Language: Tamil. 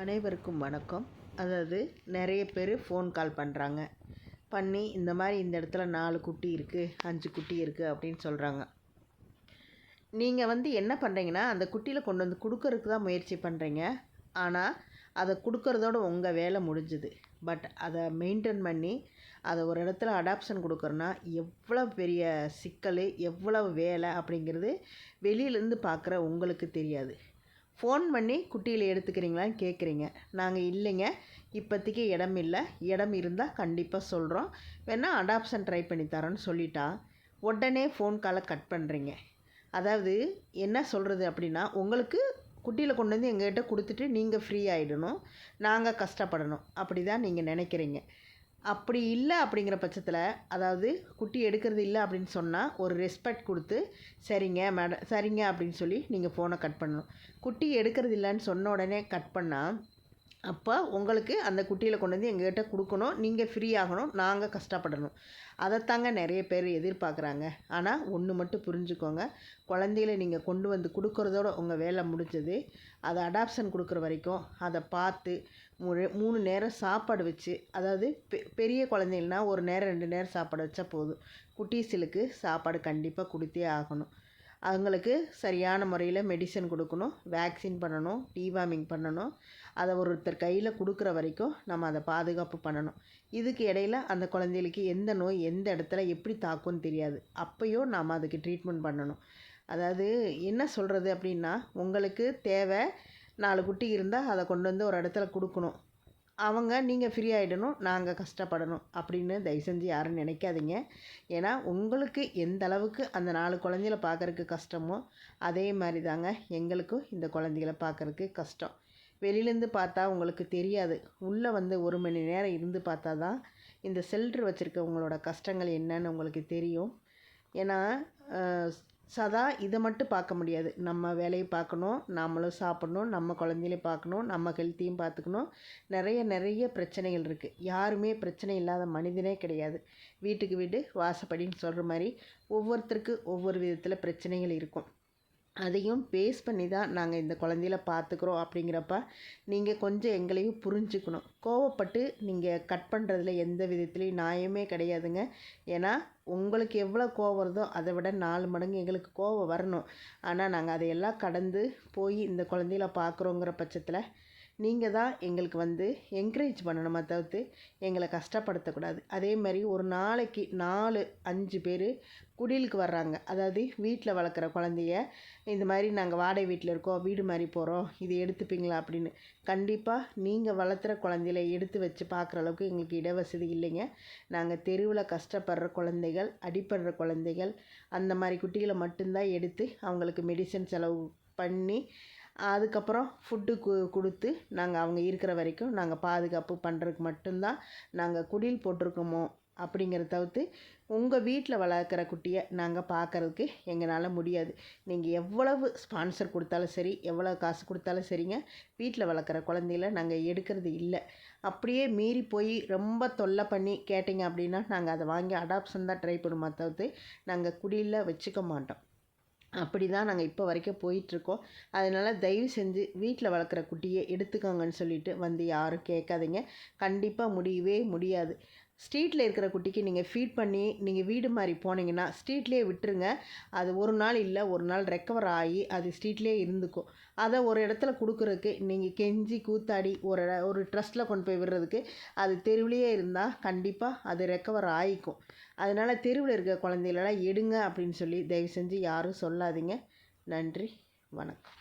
அனைவருக்கும் வணக்கம். அதாவது நிறைய பேர் ஃபோன் கால் பண்ணுறாங்க பண்ணி இந்த மாதிரி இந்த இடத்துல நாலு குட்டி இருக்குது அஞ்சு குட்டி இருக்குது அப்படின்னு சொல்கிறாங்க நீங்கள் வந்து என்ன பண்ணுறீங்கன்னா அந்த குட்டியில் கொண்டு வந்து கொடுக்கறதுக்கு தான் முயற்சி பண்ணுறீங்க ஆனால் அதை கொடுக்கறதோட உங்கள் வேலை முடிஞ்சுது. பட் அதை மெயின்டைன் பண்ணி அதை ஒரு இடத்துல அடாப்ஷன் கொடுக்குறோன்னா எவ்வளோ பெரிய சிக்கல் எவ்வளவு வேலை அப்படிங்கிறது வெளியிலேருந்து பார்க்குற உங்களுக்கு தெரியாது. ஃபோன் பண்ணி குட்டியில் எடுத்துக்கிறீங்களான்னு கேட்குறீங்க. நாங்கள் இல்லைங்க. இப்போதைக்கு இடம் இல்லை. இடம் இருந்தால் கண்டிப்பாக சொல்கிறோம். வேணால் அடாப்ஷன் ட்ரை பண்ணி தரோன்னு சொல்லிட்டா. உடனே ஃபோன் காலை கட் பண்ணுறீங்க. அதாவது என்ன சொல்கிறது அப்படின்னா உங்களுக்கு குட்டியில் கொண்டு வந்து எங்கள்கிட்ட கொடுத்துட்டு நீங்கள் ஃப்ரீ ஆகிடணும் நாங்கள் கஷ்டப்படணும். அப்படி தான் நீங்கள் நினைக்கிறீங்க. அப்படி இல்லை அப்படிங்கிற பட்சத்தில் அதாவது குட்டி எடுக்கிறது இல்லை அப்படின்னு சொன்னால் ஒரு ரெஸ்பெக்ட் கொடுத்து சரிங்க மேடம் சரிங்க அப்படின்னு சொல்லி நீங்கள் ஃபோனை கட் பண்ணணும். குட்டி எடுக்கிறது இல்லைன்னு சொன்ன உடனே கட் பண்ணால் அப்போ உங்களுக்கு அந்த குட்டியில் கொண்டு வந்து எங்ககிட்ட கொடுக்கணும். நீங்கள் ஃப்ரீ ஆகணும். நாங்கள் கஷ்டப்படணும். அதைத்தாங்க நிறைய பேர் எதிர்பார்க்குறாங்க. ஆனால் ஒன்று மட்டும் புரிஞ்சுக்கோங்க. குழந்தையில நீங்கள் கொண்டு வந்து கொடுக்குறதோட உங்கள் வேலை முடிஞ்சது. அதை அடாப்ஷன் கொடுக்குற வரைக்கும் அதை பார்த்து மூ மூணு நேரம் சாப்பாடு வச்சு அதாவது பெ பெரிய குழந்தைகள்னா ஒரு நேரம் ரெண்டு நேரம் சாப்பாடு வச்சா போதும். குட்டீஸுகளுக்கு சாப்பாடு கண்டிப்பாக கொடுத்தே ஆகணும். அவங்களுக்கு சரியான முறையில் மெடிசன் கொடுக்கணும் வேக்சின் பண்ணணும் டீவார்மிங் பண்ணணும். அதை ஒருத்தர் கையில் கொடுக்குற வரைக்கும் நம்ம அதை பாதுகாப்பு பண்ணணும். இதுக்கு இடையில அந்த குழந்தைகளுக்கு எந்த நோய் எந்த இடத்துல எப்படி தாக்கும்னு தெரியாது. அப்போயும் நாம் அதுக்கு ட்ரீட்மெண்ட் பண்ணணும். அதாவது என்ன சொல்கிறது அப்படின்னா உங்களுக்கு தேவை நாலு குட்டி இருந்தால் அதை கொண்டு வந்து ஒரு இடத்துல கொடுக்கணும். அவங்க நீங்கள் ஃப்ரீ ஆகிடணும் நாங்கள் கஷ்டப்படணும் அப்படின்னு தயவு செஞ்சு யாரும் நினைக்காதீங்க. ஏன்னா உங்களுக்கு எந்த அளவுக்கு அந்த நாலு குழந்தைகள பார்க்குறக்கு கஷ்டமோ அதே மாதிரி தாங்க எங்களுக்கும் இந்த குழந்தைகள பார்க்குறக்கு கஷ்டம். வெளியிலேருந்து பார்த்தா உங்களுக்கு தெரியாது. உள்ளே வந்து ஒரு மணி நேரம் இருந்து பார்த்தா தான் இந்த செல்ட்ரு வச்சுருக்கவங்களோட கஷ்டங்கள் என்னன்னு உங்களுக்கு தெரியும். ஏன்னா சதா இதை மட்டும் பார்க்க முடியாது. நம்ம வேலையை பார்க்கணும் நாமளும் சாப்பிட்ணும் நம்ம குழந்தைகளையும் பார்க்கணும் நம்ம ஹெல்த்தையும் பார்த்துக்கணும். நிறைய நிறைய பிரச்சனைகள் இருக்குது யாருமே பிரச்சனை இல்லாத மனிதனே கிடையாது. வீட்டுக்கு வீடு வாசப்படின்னு சொல்கிற மாதிரி ஒவ்வொருத்தருக்கு ஒவ்வொரு விதத்தில் பிரச்சனைகள் இருக்கும். அதையும் பேஸ் பண்ணி தான் நாங்கள் இந்த குழந்தையில பார்த்துக்குறோம் அப்படிங்கிறப்ப நீங்கள் கொஞ்சம் எங்களையும் புரிஞ்சுக்கணும். கோவப்பட்டு நீங்கள் கட் பண்ணுறதுல எந்த விதத்துலேயும் நியாயமே கிடையாதுங்க. ஏன்னா உங்களுக்கு எவ்வளோ கோவம் வருதோ அதை விட நாலு மடங்கு எங்களுக்கு கோவம் வரணும். ஆனால் நாங்கள் அதையெல்லாம் கடந்து போய் இந்த குழந்தையில பார்க்குறோங்கிற பட்சத்தில் நீங்கள் தான் எங்களுக்கு வந்து என்கரேஜ் பண்ணணுமா தவிர்த்து எங்களை கஷ்டப்படுத்தக்கூடாது. அதே மாதிரி ஒரு நாளைக்கு நாலு அஞ்சு பேர் குடிலுக்கு வர்றாங்க. அதாவது வீட்டில் வளர்க்குற குழந்தைய இந்த மாதிரி நாங்கள் வாடகை வீட்டில் இருக்கோம் வீடு மாதிரி போகிறோம் இது எடுத்துப்பீங்களா அப்படின்னு. கண்டிப்பாக நீங்கள் வளர்த்துற குழந்தையில எடுத்து வச்சு பார்க்குற அளவுக்கு எங்களுக்கு இடவசதி இல்லைங்க. நாங்கள் தெருவில் கஷ்டப்படுற குழந்தைகள் அடிப்படுற குழந்தைகள் அந்த மாதிரி குட்டிகளை மட்டும்தான் எடுத்து அவங்களுக்கு மெடிசன் செலவு பண்ணி அதுக்கப்புறம் ஃபுட்டு கு கொடுத்து நாங்கள் அவங்க இருக்கிற வரைக்கும் நாங்கள் பாதுகாப்பு பண்ணுறதுக்கு மட்டும்தான் நாங்கள் குடில் போட்டிருக்கோமோ அப்படிங்கிறத தவிர்த்து உங்கள் வீட்டில் வளர்க்குற குட்டியை நாங்கள் பார்க்குறதுக்கு எங்களால் முடியாது. நீங்கள் எவ்வளவு ஸ்பான்சர் கொடுத்தாலும் சரி எவ்வளோ காசு கொடுத்தாலும் சரிங்க வீட்டில் வளர்க்குற குழந்தைகள நாங்கள் எடுக்கிறது இல்லை. அப்படியே மீறி போய் ரொம்ப தொல்லை பண்ணி கேட்டிங்க அப்படின்னா நாங்கள் அதை வாங்கி அடாப்ஷன் தான் ட்ரை பண்ணுமா தவிர்த்து நாங்கள் குடியில் வச்சுக்க மாட்டோம். அப்படி தான் நாங்கள் இப்போ வரைக்கும் போயிட்டுருக்கோம். அதனால் தயவு செஞ்சு வீட்டில் வளர்க்குற குட்டியை எடுத்துக்கோங்கன்னு சொல்லிட்டு வந்து யாரும் கேட்காதீங்க. கண்டிப்பாக முடியவே முடியாது. ஸ்ட்ரீட்டில் இருக்கிற குட்டிக்கு நீங்கள் ஃபீட் பண்ணி நீங்கள் வீடு மாதிரி போனீங்கன்னா ஸ்ட்ரீட்லேயே விட்டுருங்க. அது ஒரு நாள் இல்லை ஒரு நாள் ரெக்கவர் ஆகி அது ஸ்ட்ரீட்லேயே இருந்துக்கும். அதை ஒரு இடத்துல கொடுக்குறதுக்கு நீங்கள் கெஞ்சி கூத்தாடி ஒரு ஒரு ட்ரஸ்ட்டில் கொண்டு போய் விடுறதுக்கு அது தெருவிலேயே இருந்தால் கண்டிப்பாக அது ரெக்கவர் ஆகிக்கும். அதனால் தெருவில் இருக்கிற குழந்தைகளெல்லாம் எடுங்க அப்படின்னு சொல்லி தயவு செஞ்சு யாரும் சொல்லாதீங்க. நன்றி வணக்கம்.